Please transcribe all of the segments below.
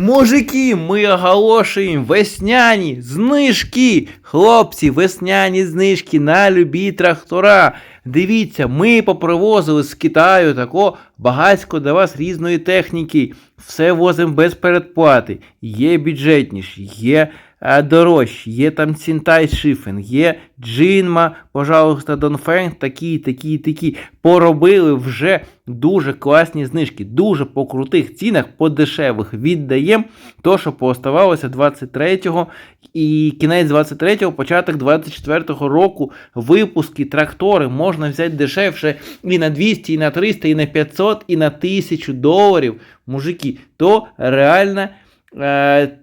Мужики, ми оголошуємо весняні знижки. Хлопці, весняні знижки на любі трактора. Дивіться, ми попривозили з Китаю тако багатько для вас різної техніки. Все возимо без передплати. Є бюджетніші, є дорожчі, є там Цінтай Шифен, є Джинма, пожалуйста, Донфен, такі, такі, такі. Поробили вже дуже класні знижки, дуже по крутих цінах, по дешевих віддаємо. То, що пооставалося 23-го і кінець 23-го, початок 24-го року випуски трактори можна взяти дешевше і на 200, і на 300, і на 500, і на 1000 доларів. Мужики, то реальна е,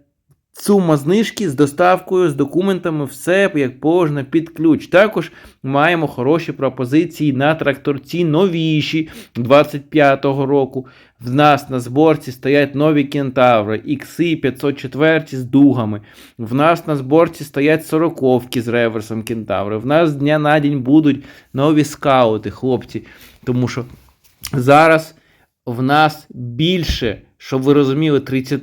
сума знижки з доставкою, з документами, все як положено під ключ. Також маємо хороші пропозиції на тракторці новіші 25-го року. В нас на зборці стоять нові кентаври, ікси 504 з дугами. В нас на зборці стоять сороковки з реверсом кентаври. В нас з дня на день будуть нові скаути, хлопці. Тому що зараз в нас більше, щоб ви розуміли, 30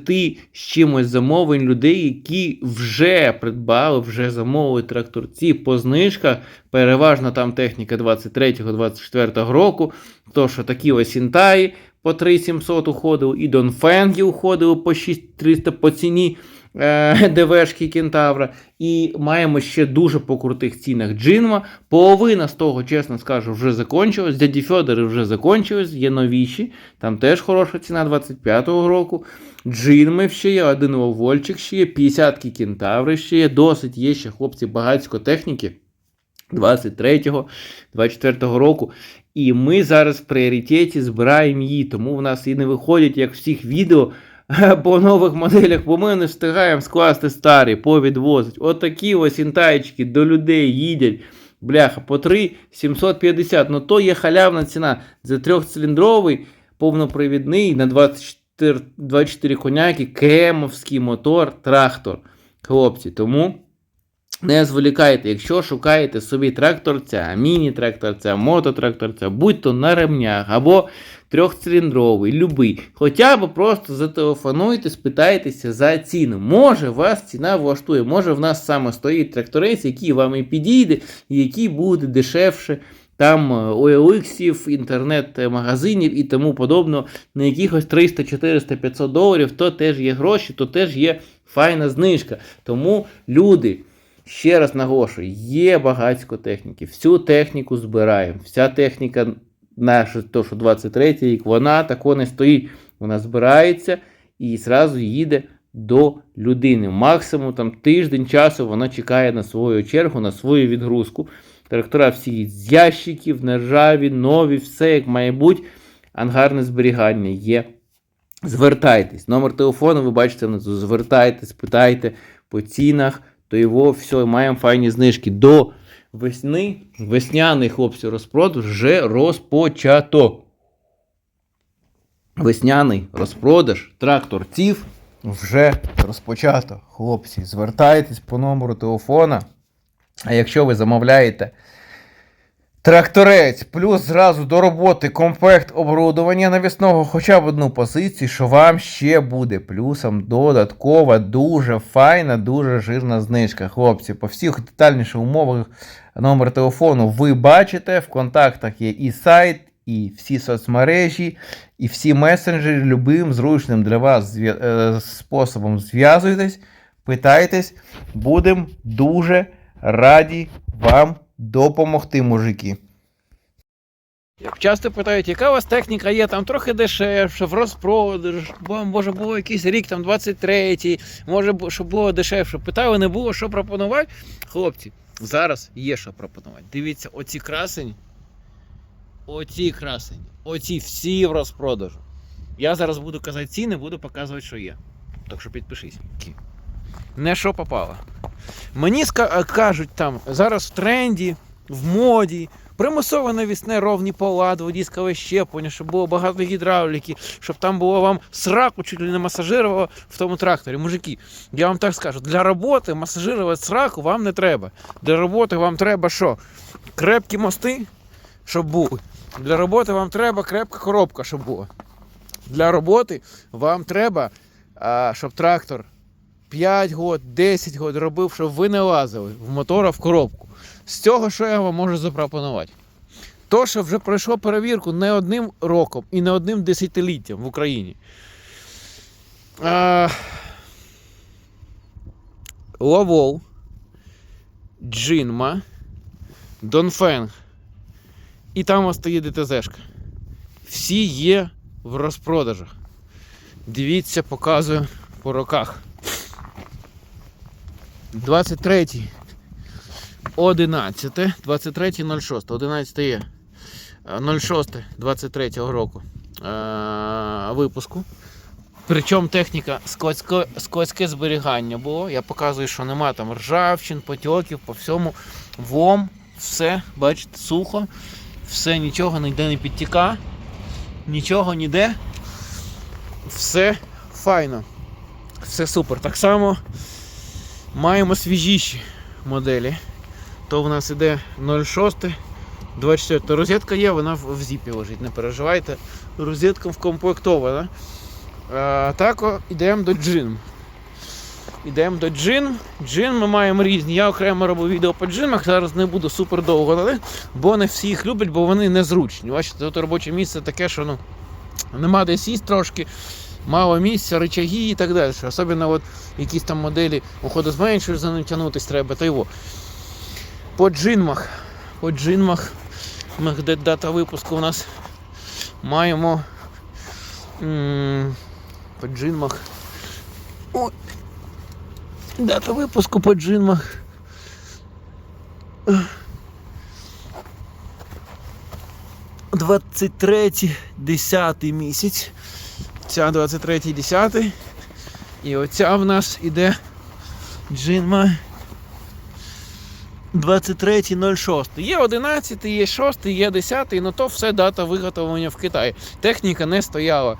з чимось замовлень людей, які вже придбали, вже замовили тракторці по знижках. Переважно там техніка 23-24 року. То, що такі ось інтаї по 3700 уходили, і Донфенгі уходили по 6300 по ціні ДВшки Кентавра. І маємо ще дуже по крутих цінах Джинма. Половина з того, чесно скажу, вже закончилась. Дяді Федори вже закончились, є новіші. Там теж хороша ціна 25-го року. Джинми ще є, один вольчик ще є, 50-ки кентаври ще є. Досить є ще хлопці багатько техніки. 23-го, 24-го року. І ми зараз в пріоритеті збираємо її, тому в нас і не виходять, як всіх відео по нових моделях, бо ми не встигаємо скласти старі, повідвозить. Отакі ось інтайчики до людей їдять. Бляха, по 3 750. Ну то є халявна ціна. За трьохциліндровий повнопривідний на 24, 24 коняки, кемовський мотор, трактор. Хлопці, тому. Не зволікайте, якщо шукаєте собі тракторця, міні-тракторця, мототракторця, будь то на ремнях або трьохциліндровий, любий, хоча б просто зателефонуйте, спитайтеся за ціну. Може, вас ціна влаштує, може в нас саме стоїть тракторець, який вам і підійде, і який буде дешевше. Там OLX, інтернет-магазинів і тому подобно, на якихось 300, 400, 500 доларів, то теж є гроші, то теж є файна знижка. Тому люди. Ще раз наголошую, є багатько техніки. Всю техніку збираємо. Вся техніка наша, то що 23 рік, вона тако не стоїть. Вона збирається і зразу їде до людини. Максимум там тиждень часу вона чекає на свою чергу, на свою відгрузку. Трактора всі з ящиків, нержаві, нові, все як має бути. Ангарне зберігання є. Звертайтесь. Номер телефону, ви бачите. Звертайтесь, питайте по цінах то його все, маємо файні знижки. До весни, весняний хлопці розпродаж вже розпочато. Весняний розпродаж тракторців вже розпочато. Хлопці, звертайтесь по номеру телефона. А якщо ви замовляєте тракторець, плюс зразу до роботи комплект оборудування навісного, хоча б одну позицію, що вам ще буде плюсом додаткова, дуже файна, дуже жирна знижка. Хлопці, по всіх детальніших умовах номер телефону ви бачите. В контактах є і сайт, і всі соцмережі, і всі месенджери, любим зручним для вас е, способом зв'язуйтесь, питайтесь, будемо дуже раді вам допомогти, мужики. Як часто питають, яка у вас техніка є, там трохи дешевше, в розпродаж, бо може було якийсь рік, там 23-й, може, щоб було дешевше. Питали, не було що пропонувати. Хлопці, зараз є що пропонувати. Дивіться, оці красені, оці красені, оці всі в розпродажу. Я зараз буду казати ціни, буду показувати, що є. Так що підпишись. Не що попало. Мені е, кажуть там, зараз в тренді, в моді, примусове навісне ровні пола, дводіскове щеплення, щоб було багато гідравліки, щоб там було вам сраку чуть ли не масажирувало в тому тракторі. Мужики, я вам так скажу, для роботи масажирувати сраку вам не треба. Для роботи вам треба що? Крепкі мости, щоб були. Для роботи вам треба крепка коробка, щоб була. Для роботи вам треба щоб трактор 5 год, 10 год робив, щоб ви не лазили в мотора в коробку. З цього, що я вам можу запропонувати? То, що вже пройшло перевірку не одним роком і не одним десятиліттям в Україні. А, Лавол, Джинма, Донфенг. І там у вас стоїть ДТЗшка. Всі є в розпродажах. Дивіться, показую по роках. 23 11, 23 06, 11 є. Е, 06 23 року е, випуску. Причому техніка складське, складське зберігання було. Я показую, що нема там ржавчин, потьоків, по всьому. Вом, все, бачите, сухо, все, нічого ніде не підтіка, нічого ніде. Все файно. Все супер. Так само маємо свіжіші моделі. То в нас іде 06, 24. Розетка є, вона в, зіпі лежить, не переживайте. Розетка вкомплектована. Так, йдемо до джин. Йдемо до джин. Джин ми маємо різні. Я окремо робив відео по джинах, зараз не буду супер довго, але, бо не всі їх люблять, бо вони незручні. Бачите, тут робоче місце таке, що ну, нема де сість трошки, мало місця, рычаги і так далі. Особливо от якісь там моделі уходозменшуєш, за ним тягнутись треба, та його. По джинмах. По джинмах, де дата випуску у нас маємо. По джинмах. О, дата випуску по джинмах. Двадцять третій, десятий місяць. Ця 23 10 І оця в нас іде джинма 23.06. Є 11, є 6, є 10, але то все дата виготовлення в Китаї. Техніка не стояла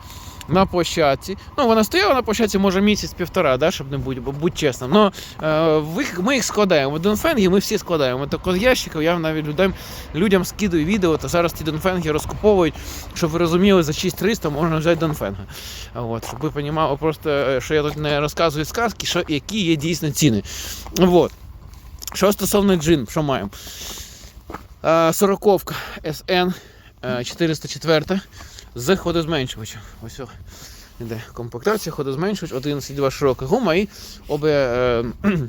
на площадці. Ну, вона стояла на площадці, може, місяць-півтора, да, щоб не бути, будь чесним. Но е, ми їх складаємо. Донфенги ми всі складаємо. Так з ящиків я навіть людям, людям скидаю відео, то зараз ті донфенги розкуповують, щоб ви розуміли, за 6300 можна взяти донфенга. От, щоб ви розуміли просто, е, що я тут не розказую сказки, що, які є дійсно ціни. Вот. Що стосовно джин, що маємо? Е, Сороковка SN е, 404 з ходозменшувачем. Ось о, іде комплектація, ходозменшувач, 11,2 широка гума і обе, е,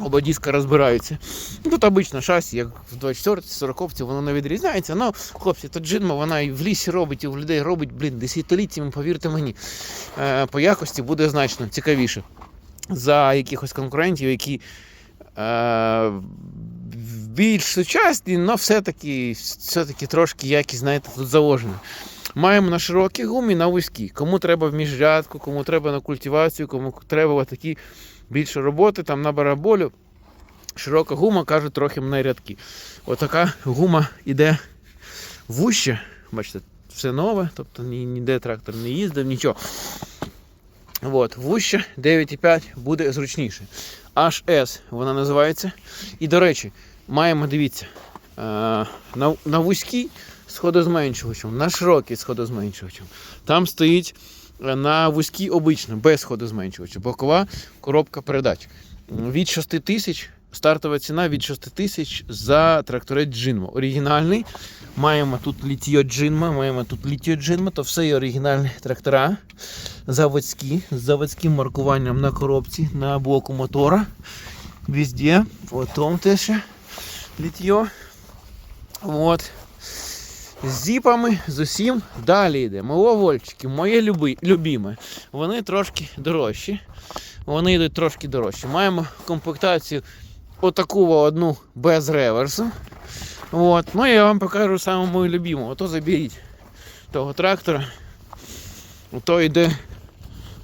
оба диска розбираються. Ну, Тут обично шасі, як в 24 40 воно не відрізняється. Ну, хлопці, то джинма вона і в лісі робить, і в людей робить, блін, десятиліттями, повірте мені. Е, По якості буде значно цікавіше за якихось конкурентів, які е, більш сучасні, але все-таки, все-таки трошки якість, знаєте, тут заложена. Маємо на широкі гумі, на вузькі. Кому треба в міжрядку, кому треба на культивацію, кому треба такі більше роботи, там на бараболю. Широка гума, кажуть, трохи на рядки. Отака гума йде вуще. Бачите, все нове, тобто ні- ніде трактор не їздив, нічого. От, вуще 9,5 буде зручніше. HS вона називається. І, до речі, маємо, дивіться, е, на вузькій сходозменшувачем, на широкий сходозменшувачем. Там стоїть е, на вузькій обично, без сходозменшувача, бокова коробка передач. Від 6 тисяч, стартова ціна від 6 тисяч за тракторець Джинма. Оригінальний. Маємо тут літіо Джинма, маємо тут літіо Джинма, то все є оригінальні трактора. Заводські, з заводським маркуванням на коробці, на блоку мотора. Везде. Потом теж літьо. Вот. З зіпами, з усім. Далі йде. Миловольчики, моє люби, любіме. Вони трошки дорожчі. Вони йдуть трошки дорожчі. Маємо комплектацію отаку одну без реверсу. От. Ну я вам покажу саме мою любиму. Ото заберіть того трактора. Ото йде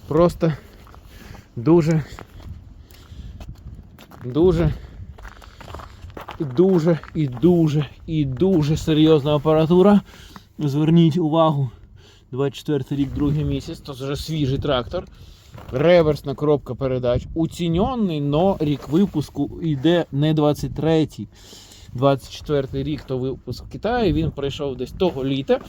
просто дуже, дуже, дуже і дуже і дуже серйозна апаратура. Зверніть увагу, 24 рік, другий місяць, то вже свіжий трактор. Реверсна коробка передач. Уціньонний, но рік випуску йде не 23-й. 24 й рік то випуск в Китаї. Він пройшов десь того літа.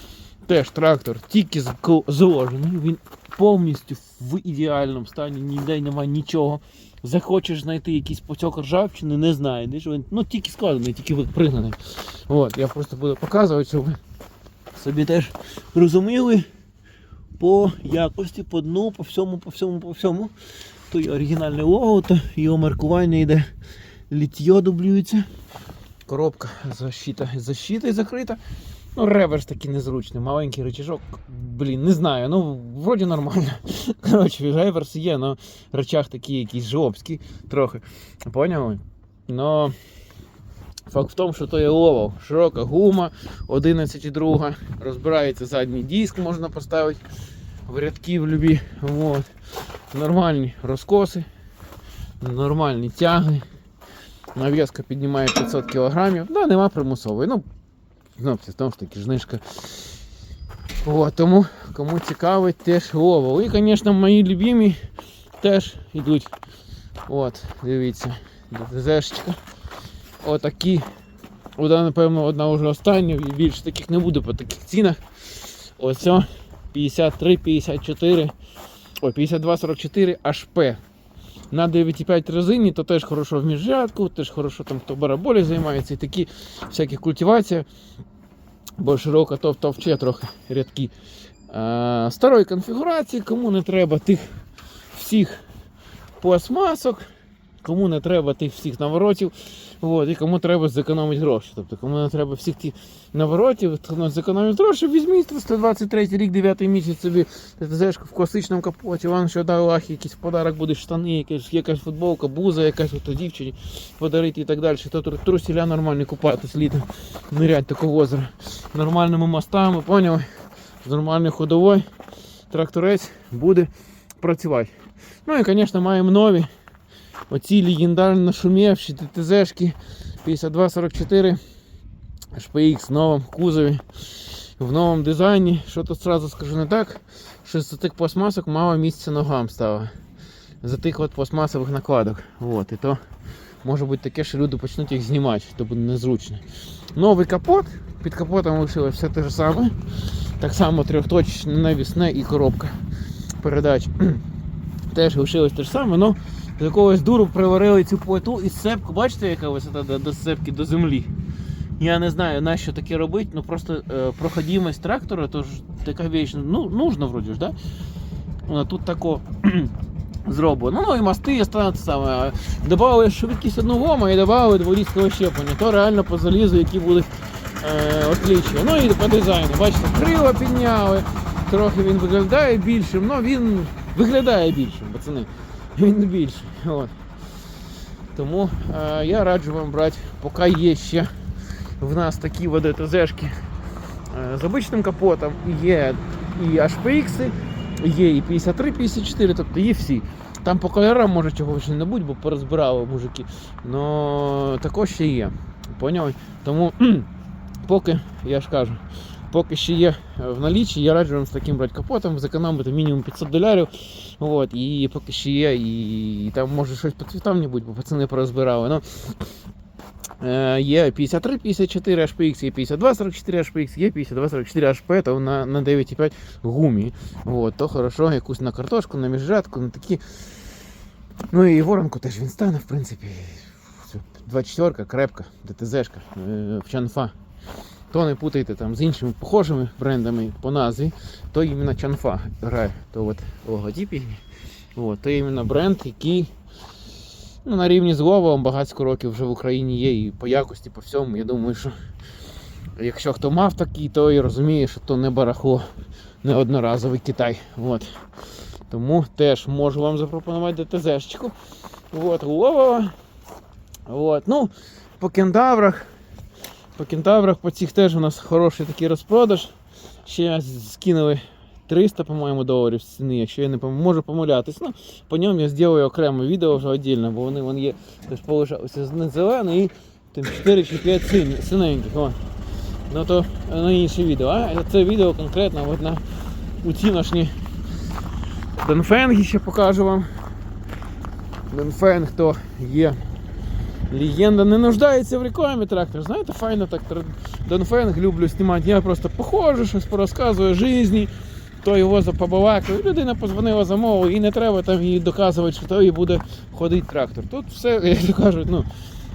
Теж трактор тільки зложений. Він повністю в ідеальному стані, ніде немає нічого. Захочеш знайти якийсь потік ржавчини, не знайдеш. Він ну, тільки складений, тільки пригнаний. От, я просто буду показувати, щоб ви собі теж розуміли по якості, по дну, по всьому, по всьому, по всьому. То є оригінальне лого, то його маркування йде літьо дублюється. Коробка защита, защита закрита. Ну, реверс такий незручний, маленький рычажок. Блін, не знаю, ну вроді нормально. Коротше, реверс є, але рычаг такий якийсь жлобський трохи. Поняли? Но факт в тому, що то є лово. Широка гума, 11,2. Розбирається задній диск, можна поставити в рядки в любі. Вот. Нормальні розкоси, нормальні тяги. Нав'язка піднімає 500 кг. Да, нема примусової. Ну, це тому ж таки знижка. О, тому кому цікавить, теж лово. І, звісно, мої любимі теж йдуть. От, дивіться, ДТЗшечка. Отакі. Вона, напевно, одна вже остання, і більше таких не буде по таких цінах. Ось 53, 54, ой, 52, 44 HP. На 9,5 резині, то теж хорошо в міжрядку, теж хорошо там хто бараболі займається і такі всякі культивації. Бо широка то товче трохи рядки. Старої конфігурації, кому не треба тих всіх пластмасок, кому не треба тих всіх наворотів, от, і кому треба зекономити гроші. Тобто, кому не треба всіх тих наворотів, хто зекономить гроші, візьміть 123 рік, 9 місяць собі ТТЗшку в класичному капоті, вам ще дав лахи, якийсь подарок буде штани, якась, якась футболка, буза, якась от дівчині подарити і так далі. То трусіля нормальні купатись літом, нирять такого озера. Нормальними мостами, поняли? З нормальною ходовою тракторець буде працювати. Ну і, звісно, маємо нові. Оці легендарно шумівші ТТЗшки 5244 HPX в новому кузові, в новому дизайні. Що тут сразу скажу не так, що з тих пластмасок мало місця ногам стало. За тих от пластмасових накладок. От, і то може бути таке, що люди почнуть їх знімати, то буде незручно. Новий капот, під капотом лишилось все те ж саме. Так само трьохточечне навісне і коробка передач. Теж лишилось те ж саме, але з якогось дуру приварили цю плиту і сцепку. Бачите, яка висота до, до сцепки до землі? Я не знаю, на що таке робити, ну просто е, проходимость трактора, то ж така віч, ну, нужно вроді ж, да? Вона тут тако зроблено. Ну і мости стануть саме. Добавили швидкість одного і додали дворізького щеплення. То реально по залізу, які будуть е, отличні. Ну і по дизайну. Бачите, крила підняли, трохи він виглядає більшим, але він виглядає більшим, пацани. Він більший. От. Тому е, я раджу вам брати, поки є ще в нас такі вот ДТЗшки е, з обичним капотом, є і HPX, є і 53, 54, тобто є всі. Там по кольорам може чого ще не бути, бо порозбирали мужики. Но також ще є. Поняли? Тому поки, я ж кажу, поки ще є е, в наліччі, я раджу вам з таким брати капотом, зекономити мінімум 500 доларів. От, і поки ще є, і, там може щось по цвітам не бо пацани порозбирали. Ну, Е, Є 53, 54 HPX, є 52, 44 HPX, є 52, 44 HP, то на, на 9,5 гумі. От, то хорошо, якусь на картошку, на міжжатку, на такі. Ну і воронку теж він стане, в принципі. 24 крепка, ДТЗшка, е, в Чанфа. То не путайте там з іншими похожими брендами по назві, то іменно Чанфа грає. То от логотип їхній. От, то іменно бренд, який ну, на рівні з Ловом багатько років вже в Україні є і по якості, по всьому. Я думаю, що якщо хто мав такий, то і розуміє, що то не барахло, не одноразовий Китай. От. Тому теж можу вам запропонувати ДТЗшечку. От, Ловова. От. Ну, по кентаврах. По кентаврах по цих теж у нас хороший такий розпродаж. Ще скинули 300, по-моєму, доларів з ціни, якщо я не можу помилятись. Ну, по ньому я зроблю окреме відео вже віддільно, бо вони вон є теж полишався не зелений і там 4 чи 5 син... синеньких. Ну то на інше відео. А це відео конкретно от на оціночні Донфенги ще покажу вам. Донфенг то є. Легенда не нуждається в рекламі трактор. Знаєте, файно так. Донфенг люблю знімати. Я просто похожу, щось порозказую житті. той возить побалакав, людина позвонила замовила, і не треба там їй доказувати, що то їй буде ходити трактор. Тут все, як то кажуть, ну,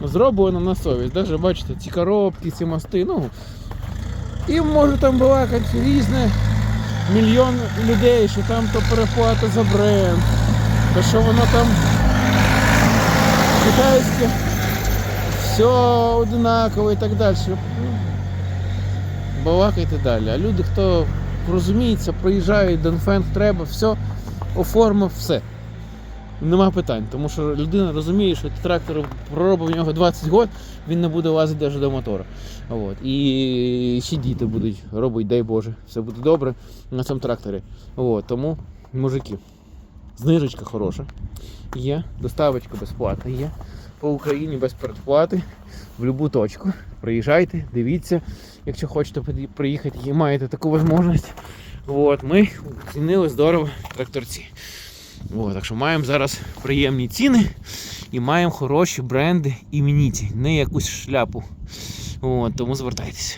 зроблено на совість. Даже бачите, ці коробки, ці мости, ну. І може там балакати різне мільйон людей, що там то переплата за бренд, то що воно там китайське, все одинаково і так далі. Балакайте далі. А люди, хто розуміється, приїжджають, Донфенг треба, все, оформив, все. Нема питань, тому що людина розуміє, що трактор проробив в нього 20 років, він не буде лазити навіть до мотора. От. І ще діти будуть робити, дай Боже, все буде добре на цьому тракторі. От. Тому, мужики, знижечка хороша. Є, доставочка безплатна є. По Україні без передплати в будь-яку точку. Приїжджайте, дивіться, якщо хочете приїхати і маєте таку можливість. От, ми оцінили здорово тракторці. От, так що маємо зараз приємні ціни і маємо хороші бренди імениті, не якусь шляпу. От, тому звертайтеся.